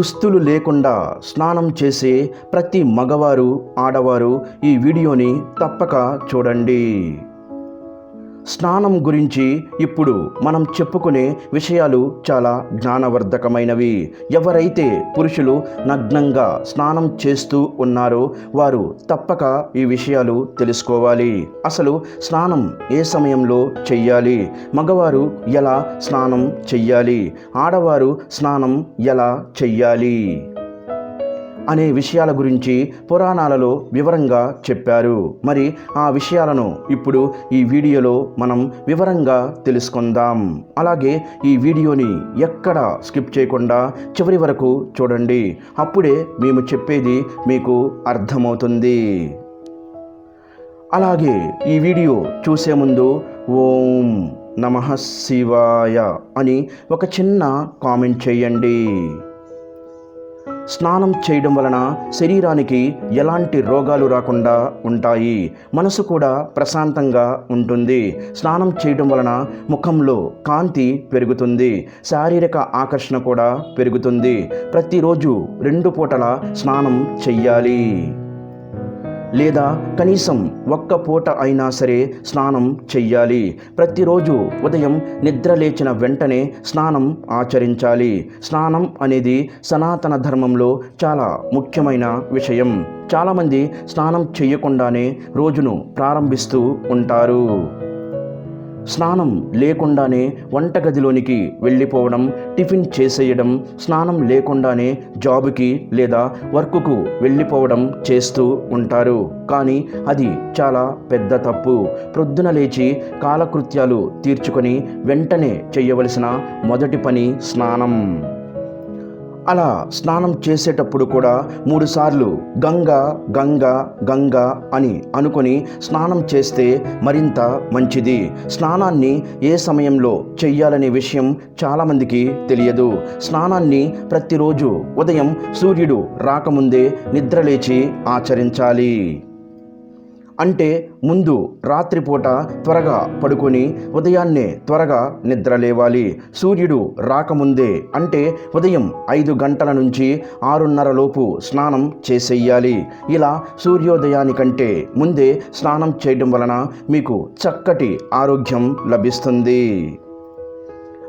దుస్తులు లేకుండా స్నానం చేసే ప్రతి మగవారు ఆడవారు ఈ వీడియోని తప్పక చూడండి. స్నానం గురించి ఇప్పుడు మనం చెప్పుకునే విషయాలు చాలా జ్ఞానవర్ధకమైనవి. ఎవరైతే పురుషులు నగ్నంగా స్నానం చేస్తూ ఉన్నారో వారు తప్పక ఈ విషయాలు తెలుసుకోవాలి. అసలు స్నానం ఏ సమయంలో చెయ్యాలి? మగవారు ఎలా స్నానం చెయ్యాలి? ఆడవారు స్నానం ఎలా చెయ్యాలి? అనే విషయాల గురించి పురాణాలలో వివరంగా చెప్పారు. మరి ఆ విషయాలను ఇప్పుడు ఈ వీడియోలో మనం వివరంగా తెలుసుకుందాం. అలాగే ఈ వీడియోని ఎక్కడ స్కిప్ చేయకుండా చివరి వరకు చూడండి. అప్పుడే మేము చెప్పేది మీకు అర్థమవుతుంది. అలాగే ఈ వీడియో చూసే ముందు ఓం నమ శివాయ అని ఒక చిన్న కామెంట్ చేయండి. స్నానం చేయడం వలన శరీరానికి ఎలాంటి రోగాలు రాకుండా ఉంటాయి? మనసు కూడా ప్రశాంతంగా ఉంటుంది. స్నానం చేయడం వలన ముఖంలో కాంతి పెరుగుతుంది. శారీరక ఆకర్షణ కూడా పెరుగుతుంది. ప్రతిరోజు రెండు పూటల స్నానం చెయ్యాలి. లేదా కనీసం ఒక్క పూట అయినా సరే స్నానం చెయ్యాలి. ప్రతిరోజు ఉదయం నిద్ర లేచిన వెంటనే స్నానం ఆచరించాలి. స్నానం అనేది సనాతన ధర్మంలో చాలా ముఖ్యమైన విషయం. చాలామంది స్నానం చేయకుండానే రోజును ప్రారంభిస్తూ ఉంటారు. స్నానం లేకుండానే వంటగదిలోనికి వెళ్ళిపోవడం టిఫిన్ చేసేయడం స్నానం లేకుండానే జాబుకి లేదా వర్క్కు వెళ్ళిపోవడం చేస్తూ ఉంటారు. కానీ అది చాలా పెద్ద తప్పు. ప్రొద్దున లేచి కాలకృత్యాలు తీర్చుకొని వెంటనే చేయవలసిన మొదటి పని స్నానం. అలా స్నానం చేసేటప్పుడు కూడా మూడుసార్లు గంగా గంగా గంగా అని అనుకొని స్నానం చేస్తే మరింత మంచిది. స్నానాన్ని ఏ సమయంలో చెయ్యాలనే విషయం చాలామందికి తెలియదు. స్నానాన్ని ప్రతిరోజు ఉదయం సూర్యుడు రాకముందే నిద్రలేచి ఆచరించాలి. అంటే ముందు రాత్రిపూట త్వరగా పడుకొని ఉదయాన్నే త్వరగా నిద్ర లేవాలి సూర్యుడు రాకముందే అంటే ఉదయం ఐదు గంటల నుంచి ఆరున్నర లోపు స్నానం చేసేయాలి. ఇలా సూర్యోదయానికంటే ముందే స్నానం చేయడం వలన మీకు చక్కటి ఆరోగ్యం లభిస్తుంది.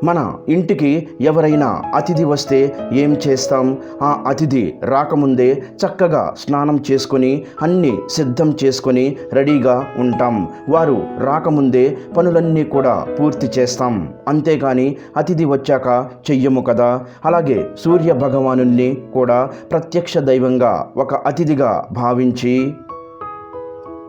మన ఇంటికి ఎవరైనా అతిథి వస్తే ఏం చేస్తాం? ఆ అతిథి రాకముందే చక్కగా స్నానం చేసుకొని అన్నీ సిద్ధం చేసుకొని రెడీగా ఉంటాం. వారు రాకముందే పనులన్నీ కూడా పూర్తి చేస్తాం. అంతేకాని అతిథి వచ్చాక చెయ్యము కదా? అలాగే సూర్య భగవానుణ్ణి కూడా ప్రత్యక్ష దైవంగా ఒక అతిథిగా భావించి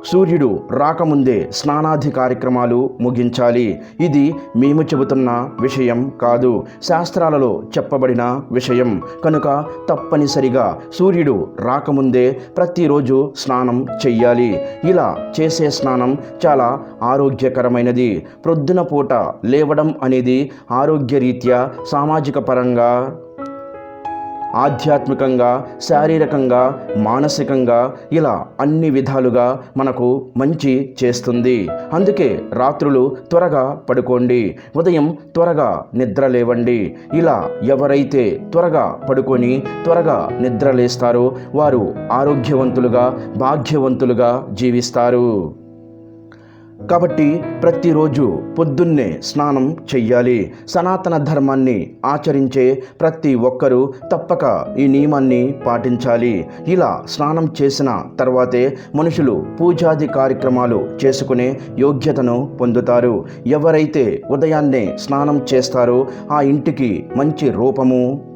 సూర్యుడు రాకముందే స్నానాది కార్యక్రమాలు ముగించాలి. ఇది మేము చెబుతున్న విషయం కాదు. శాస్త్రాలలో చెప్పబడిన విషయం. కనుక తప్పనిసరిగా సూర్యుడు రాకముందే ప్రతిరోజు స్నానం చెయ్యాలి. ఇలా చేసే స్నానం చాలా ఆరోగ్యకరమైనది. ప్రొద్దున పూట లేవడం అనేది ఆరోగ్యరీత్యా సామాజిక పరంగా ఆధ్యాత్మికంగా శారీరకంగా మానసికంగా ఇలా అన్ని విధాలుగా మనకు మంచి చేస్తుంది. అందుకే రాత్రులు త్వరగా పడుకోండి. ఉదయం త్వరగా నిద్ర లేవండి. ఇలా ఎవరైతే త్వరగా పడుకొని త్వరగా నిద్ర లేస్తారో వారు ఆరోగ్యవంతులుగా భాగ్యవంతులుగా జీవిస్తారు. కాబట్టి ప్రతిరోజు పొద్దున్నే స్నానం చెయ్యాలి. సనాతన ధర్మాన్ని ఆచరించే ప్రతి ఒక్కరూ తప్పక ఈ నియమాన్ని పాటించాలి. ఇలా స్నానం చేసిన తర్వాతే మనుషులు పూజాది కార్యక్రమాలు చేసుకునే యోగ్యతను పొందుతారు. ఎవరైతే ఉదయాన్నే స్నానం చేస్తారో ఆ ఇంటికి మంచి రూపము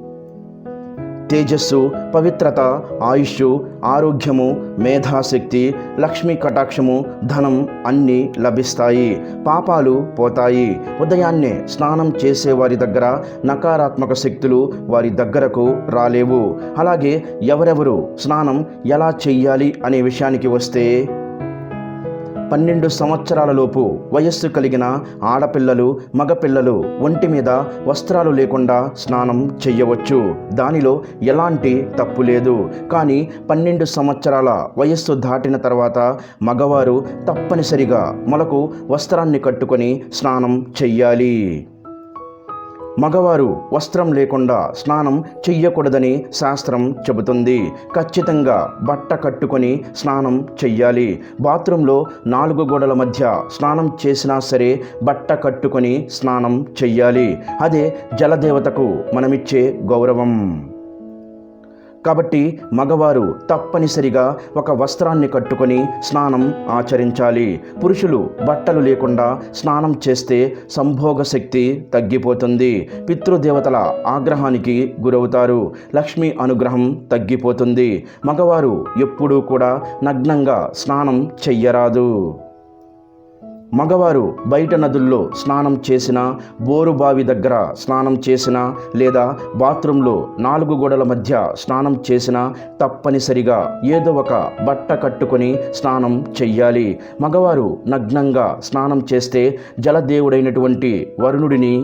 తేజస్సు పవిత్రత ఆయుష్ ఆరోగ్యము మేధాశక్తి లక్ష్మీ కటాక్షము ధనం అన్నీ లభిస్తాయి. పాపాలు పోతాయి. ఉదయాన్నే స్నానం చేసేవారి దగ్గర నకారాత్మక శక్తులు వారి దగ్గరకు రాలేవు. అలాగే ఎవరెవరు స్నానం ఎలా చెయ్యాలి అనే విషయానికి వస్తే పన్నెండు సంవత్సరాలలోపు వయస్సు కలిగిన ఆడపిల్లలు మగపిల్లలు ఒంటి మీద వస్త్రాలు లేకుండా స్నానం చెయ్యవచ్చు. దానిలో ఎలాంటి తప్పు లేదు. కానీ పన్నెండు సంవత్సరాల వయస్సు దాటిన తర్వాత మగవారు తప్పనిసరిగా మొలకు వస్త్రాన్ని కట్టుకొని స్నానం చెయ్యాలి. మగవారు వస్త్రం లేకుండా స్నానం చెయ్యకూడదని శాస్త్రం చెబుతుంది. ఖచ్చితంగా బట్ట కట్టుకొని స్నానం చెయ్యాలి. బాత్రూంలో నాలుగు గోడల మధ్య స్నానం చేసినా సరే బట్ట కట్టుకొని స్నానం చెయ్యాలి. అదే జలదేవతకు మనమిచ్చే గౌరవం. కాబట్టి మగవారు తప్పనిసరిగా ఒక వస్త్రాన్ని కట్టుకొని స్నానం ఆచరించాలి. పురుషులు బట్టలు లేకుండా స్నానం చేస్తే సంభోగ శక్తి తగ్గిపోతుంది. పితృదేవతల ఆగ్రహానికి గురవుతారు. లక్ష్మి అనుగ్రహం తగ్గిపోతుంది. మగవారు ఎప్పుడూ కూడా నగ్నంగా స్నానం చెయ్యరాదు. మగవారు బయట నదుల్లో స్నానం చేసిన బోరుబావి దగ్గర స్నానం చేసిన లేదా బాత్రూంలో నాలుగు గోడల మధ్య స్నానం చేసిన తప్పనిసరిగా ఏదో ఒక బట్ట కట్టుకొని స్నానం చెయ్యాలి. మగవారు నగ్నంగా స్నానం చేస్తే జలదేవుడైనటువంటి వరుణుడిని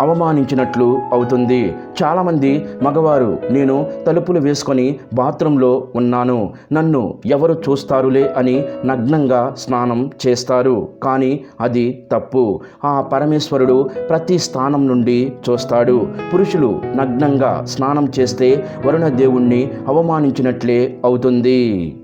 అవమానించినట్లు అవుతుంది. చాలామంది మగవారు నేను తలుపులు వేసుకొని బాత్రూంలో ఉన్నాను. నన్ను ఎవరు చూస్తారులే అని నగ్నంగా స్నానం చేస్తారు. కానీ అది తప్పు. ఆ పరమేశ్వరుడు ప్రతి స్థానం నుండి చూస్తాడు. పురుషులు నగ్నంగా స్నానం చేస్తే వరుణ దేవుణ్ణి అవమానించినట్లే అవుతుంది.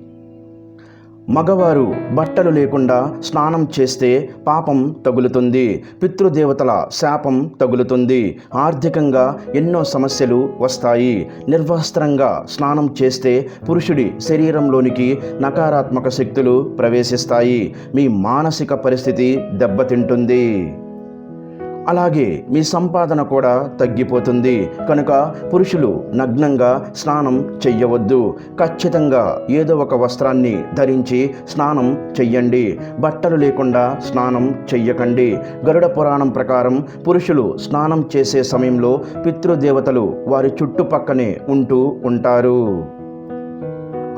మగవారు బట్టలు లేకుండా స్నానం చేస్తే పాపం తగులుతుంది పితృదేవతల శాపం తగులుతుంది. ఆర్థికంగా ఎన్నో సమస్యలు వస్తాయి. నిర్వస్త్రంగా స్నానం చేస్తే పురుషుడి శరీరంలోనికి నకారాత్మక శక్తులు ప్రవేశిస్తాయి. మీ మానసిక పరిస్థితి దెబ్బతింటుంది. అలాగే మీ సంపాదన కూడా తగ్గిపోతుంది. కనుక పురుషులు నగ్నంగా స్నానం చెయ్యవద్దు. ఖచ్చితంగా ఏదో ఒక వస్త్రాన్ని ధరించి స్నానం చెయ్యండి. బట్టలు లేకుండా స్నానం చెయ్యకండి. గరుడ పురాణం ప్రకారం పురుషులు స్నానం చేసే సమయంలో పితృదేవతలు వారి చుట్టుపక్కనే ఉంటూ ఉంటారు.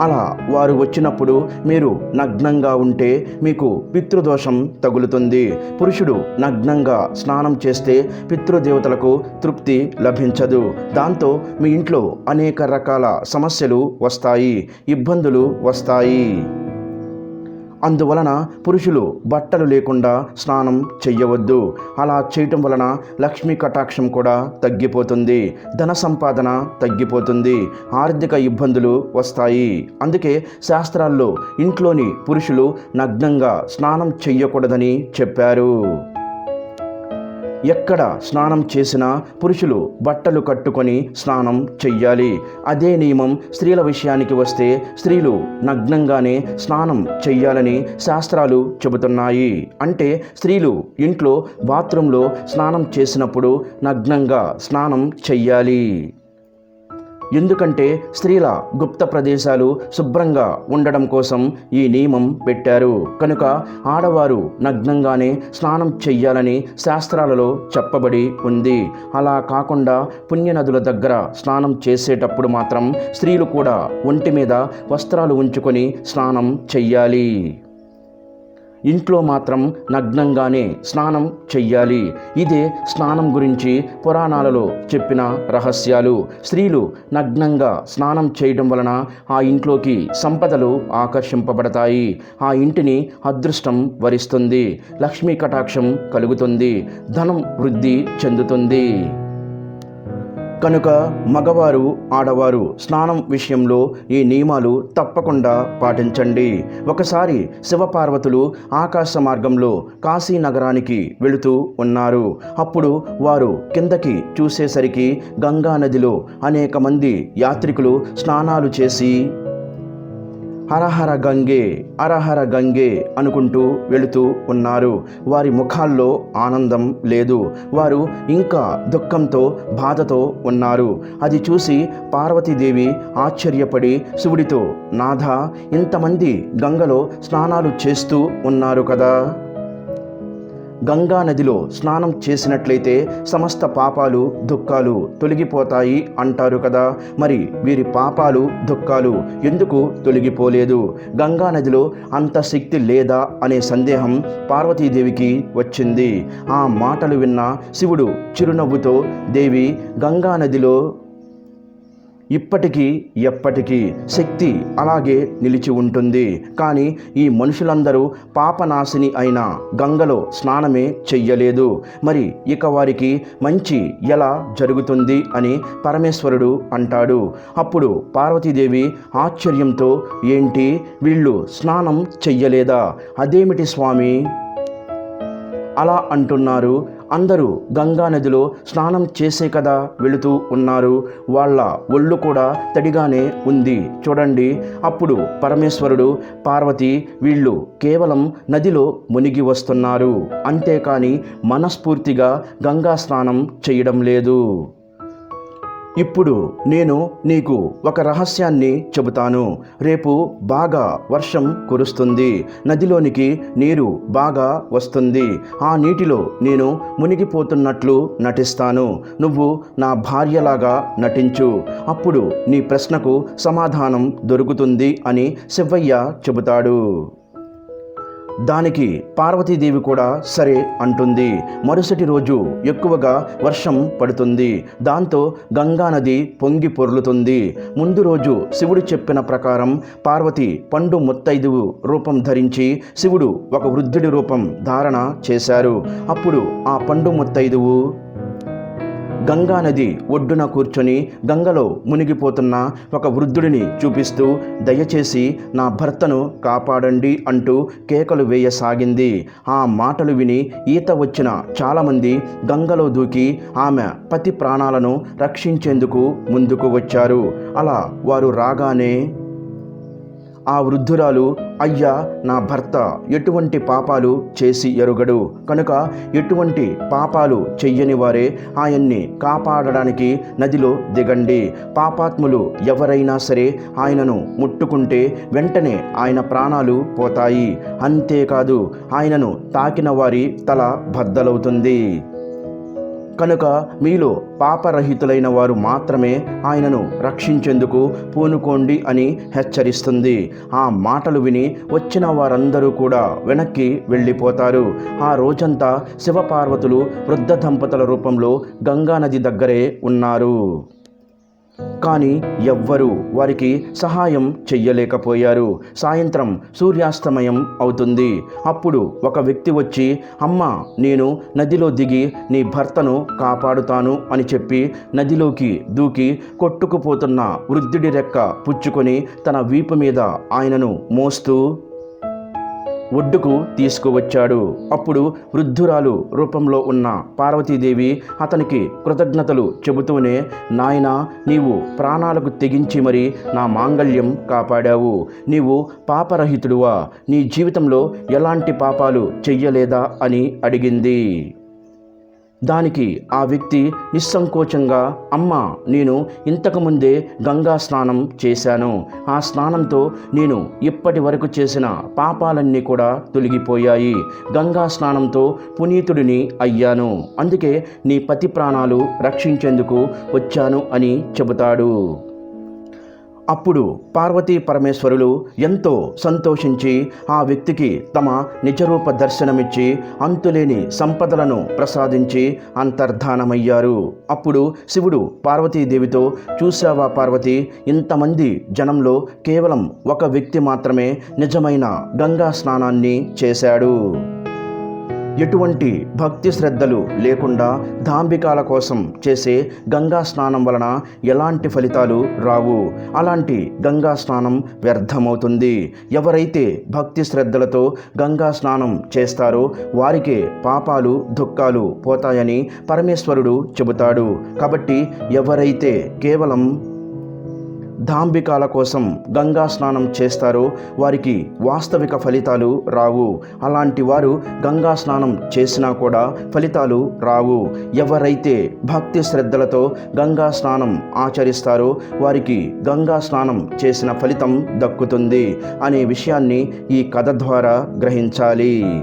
అలా వారు వచ్చినప్పుడు మీరు నగ్నంగా ఉంటే మీకు పితృదోషం తగులుతుంది. పురుషుడు నగ్నంగా స్నానం చేస్తే పితృదేవతలకు తృప్తి లభించదు. దాంతో మీ ఇంట్లో అనేక రకాల సమస్యలు వస్తాయి. ఇబ్బందులు వస్తాయి. అందువలన పురుషులు బట్టలు లేకుండా స్నానం చెయ్యవద్దు. అలా చేయటం వలన లక్ష్మీ కటాక్షం కూడా తగ్గిపోతుంది. ధన సంపాదన తగ్గిపోతుంది. ఆర్థిక ఇబ్బందులు వస్తాయి. అందుకే శాస్త్రాల్లో ఇంట్లోని పురుషులు నగ్నంగా స్నానం చెయ్యకూడదని చెప్పారు. ఎక్కడ స్నానం చేసినా పురుషులు బట్టలు కట్టుకొని స్నానం చెయ్యాలి. అదే నియమం స్త్రీల విషయానికి వస్తే స్త్రీలు నగ్నంగానే స్నానం చెయ్యాలని శాస్త్రాలు చెబుతున్నాయి. అంటే స్త్రీలు ఇంట్లో బాత్రూంలో స్నానం చేసినప్పుడు నగ్నంగా స్నానం చెయ్యాలి. ఎందుకంటే స్త్రీల గుప్త ప్రదేశాలు శుభ్రంగా ఉండడం కోసం ఈ నియమం పెట్టారు. కనుక ఆడవారు నగ్నంగానే స్నానం చెయ్యాలని శాస్త్రాలలో చెప్పబడి ఉంది. అలా కాకుండా పుణ్యనదుల దగ్గర స్నానం చేసేటప్పుడు మాత్రం స్త్రీలు కూడా ఒంటి మీద వస్త్రాలు ఉంచుకొని స్నానం చెయ్యాలి. ఇంట్లో మాత్రం నగ్నంగానే స్నానం చెయ్యాలి. ఇదే స్నానం గురించి పురాణాలలో చెప్పిన రహస్యాలు. స్త్రీలు నగ్నంగా స్నానం చేయడం వలన ఆ ఇంట్లోకి సంపదలు ఆకర్షింపబడతాయి. ఆ ఇంటిని అదృష్టం వరిస్తుంది. లక్ష్మీ కటాక్షం కలుగుతుంది. ధనం వృద్ధి చెందుతుంది. కనుక మగవారు ఆడవారు స్నానం విషయంలో ఈ నియమాలు తప్పకుండా పాటించండి. ఒకసారి శివపార్వతులు ఆకాశ మార్గంలో కాశీ నగరానికి వెళుతూ ఉన్నారు. అప్పుడు వారు కిందకి చూసేసరికి గంగా నదిలో అనేక మంది యాత్రికులు స్నానాలు చేసి హరహర గంగే అరహర గంగే అనుకుంటూ వెళుతూ ఉన్నారు. వారి ముఖాల్లో ఆనందం లేదు. వారు ఇంకా దుఃఖంతో బాధతో ఉన్నారు. అది చూసి పార్వతీదేవి ఆశ్చర్యపడి శివుడితో నాథ ఇంతమంది గంగలో స్నానాలు చేస్తూ ఉన్నారు కదా? గంగా నదిలో స్నానం చేసినట్లయితే సమస్త పాపాలు దుఃఖాలు తొలగిపోతాయి అంటారు కదా. మరి వీరి పాపాలు దుఃఖాలు ఎందుకు తొలగిపోలేదు? గంగా నదిలో అంత శక్తి లేదా అనే సందేహం పార్వతీదేవికి వచ్చింది. ఆ మాటలు విన్న శివుడు చిరునవ్వుతో దేవి గంగా నదిలో ఇప్పటికీ ఎప్పటికీ శక్తి అలాగే నిలిచి ఉంటుంది. కానీ ఈ మనుషులందరూ పాపనాశిని అయిన గంగలో స్నానమే చెయ్యలేదు. మరి ఇక వారికి మంచి ఎలా జరుగుతుంది అని పరమేశ్వరుడు అంటాడు. అప్పుడు పార్వతీదేవి ఆశ్చర్యంతో ఏంటి? వీళ్ళు స్నానం చెయ్యలేదా? అదేమిటి స్వామి? అలా అంటున్నారు. అందరూ గంగా నదిలో స్నానం చేసే కదా వెళుతూ ఉన్నారు. వాళ్ళ ఒళ్ళు కూడా తడిగానే ఉంది. చూడండి అప్పుడు పరమేశ్వరుడు పార్వతి వీళ్ళు కేవలం నదిలో మునిగి వస్తున్నారు. అంతేకాని మనస్ఫూర్తిగా గంగా స్నానం చేయడం లేదు. ఇప్పుడు నేను నీకు ఒక రహస్యాన్ని చెబుతాను. రేపు బాగా వర్షం కురుస్తుంది. నదిలోనికి నీరు బాగా వస్తుంది. ఆ నీటిలో నేను మునిగిపోతున్నట్లు నటిస్తాను. నువ్వు నా భార్యలాగా నటించు. అప్పుడు నీ ప్రశ్నకు సమాధానం దొరుకుతుంది అని శివయ్య చెబుతాడు. దానికి పార్వతీదేవి కూడా సరే అంటుంది. మరుసటి రోజు ఎక్కువగా వర్షం పడుతుంది. దాంతో గంగా నది పొంగి పొర్లుతుంది. ముందు రోజు శివుడు చెప్పిన ప్రకారం పార్వతి పండు ముత్తైదువు రూపం ధరించి శివుడు ఒక వృద్ధుడి రూపం ధారణ చేశారు. అప్పుడు ఆ పండు ముత్తైదువు గంగా నది ఒడ్డున కూర్చొని గంగలో మునిగిపోతున్న ఒక వృద్ధుడిని చూపిస్తూ దయచేసి నా భర్తను కాపాడండి అంటూ కేకలు వేయసాగింది. ఆ మాటలు విని ఈత వచ్చిన చాలామంది గంగలో దూకి ఆమె పతి ప్రాణాలను రక్షించేందుకు ముందుకు వచ్చారు. అలా వారు రాగానే ఆ వృద్ధురాలు అయ్యా నా భర్త ఎటువంటి పాపాలు చేసి ఎరుగడు. కనుక ఎటువంటి పాపాలు చెయ్యని వారే ఆయన్ని కాపాడడానికి నదిలో దిగండి. పాపాత్ములు ఎవరైనా సరే ఆయనను ముట్టుకుంటే వెంటనే ఆయన ప్రాణాలు పోతాయి. అంతేకాదు ఆయనను తాకిన వారి తల బద్దలవుతుంది. కనుక మీలో పాపరహితులైన వారు మాత్రమే ఆయనను రక్షించేందుకు పూనుకోండి అని హెచ్చరిస్తుంది. ఆ మాటలు విని వచ్చిన వారందరూ కూడా వెనక్కి వెళ్ళిపోతారు. ఆ రోజంతా శివపార్వతులు వృద్ధ దంపతుల రూపంలో గంగానది దగ్గరే ఉన్నారు. కానీ ఎవ్వరూ వారికి సహాయం చెయ్యలేకపోయారు. సాయంత్రం సూర్యాస్తమయం అవుతుంది. అప్పుడు ఒక వ్యక్తి వచ్చి అమ్మ నేను నదిలో దిగి నీ భర్తను కాపాడుతాను అని చెప్పి నదిలోకి దూకి కొట్టుకుపోతున్న వృద్ధుడి రెక్క పుచ్చుకొని తన వీపు మీద ఆయనను మోస్తూ ఒడ్డుకు తీసుకువచ్చాడు. అప్పుడు వృద్ధురాలు రూపంలో ఉన్న పార్వతీదేవి అతనికి కృతజ్ఞతలు చెబుతూనే నాయన నీవు ప్రాణాలకు తెగించి మరి నా మాంగళ్యం కాపాడావు. నీవు పాపరహితుడువా. నీ జీవితంలో ఎలాంటి పాపాలు చెయ్యలేదా? అని అడిగింది. దానికి ఆ వ్యక్తి నిస్సంకోచంగా అమ్మ నేను ఇంతకుముందే గంగా స్నానం చేశాను. ఆ స్నానంతో నేను ఇప్పటి వరకు చేసిన పాపాలన్నీ కూడా తొలగిపోయాయి. గంగా స్నానంతో పునీతుడిని అయ్యాను. అందుకే నీ పతి ప్రాణాలు రక్షించేందుకు వచ్చాను అని చెబుతాడు. అప్పుడు పార్వతీ పరమేశ్వరులు ఎంతో సంతోషించి ఆ వ్యక్తికి తమ నిజరూప దర్శనమిచ్చి అంతులేని సంపదలను ప్రసాదించి అంతర్ధానమయ్యారు. అప్పుడు శివుడు పార్వతీదేవితో చూశావా పార్వతి ఇంతమంది జనంలో కేవలం ఒక వ్యక్తి మాత్రమే నిజమైన గంగా స్నానాన్ని చేశాడు. ఎటువంటి భక్తి శ్రద్ధలు లేకుండా దాంబికాల కోసం చేసే గంగా స్నానం వలన ఎలాంటి ఫలితాలు రావు? అలాంటి గంగా స్నానం వ్యర్థమవుతుంది. ఎవరైతే భక్తి శ్రద్ధలతో గంగా స్నానం చేస్తారో వారికే పాపాలు దుఃఖాలు పోతాయని పరమేశ్వరుడు చెబుతాడు. కాబట్టి ఎవరైతే కేవలం దాంబికాల కోసం గంగా స్నానం చేస్తారో వారికి వాస్తవిక ఫలితాలు రావు. అలాంటి వారు గంగా స్నానం చేసినా కూడా ఫలితాలు రావు. ఎవరైతే భక్తి శ్రద్ధలతో గంగా స్నానం ఆచరిస్తారో వారికి గంగా స్నానం చేసిన ఫలితం దక్కుతుంది అనే విషయాన్ని ఈ కథ ద్వారా గ్రహించాలి.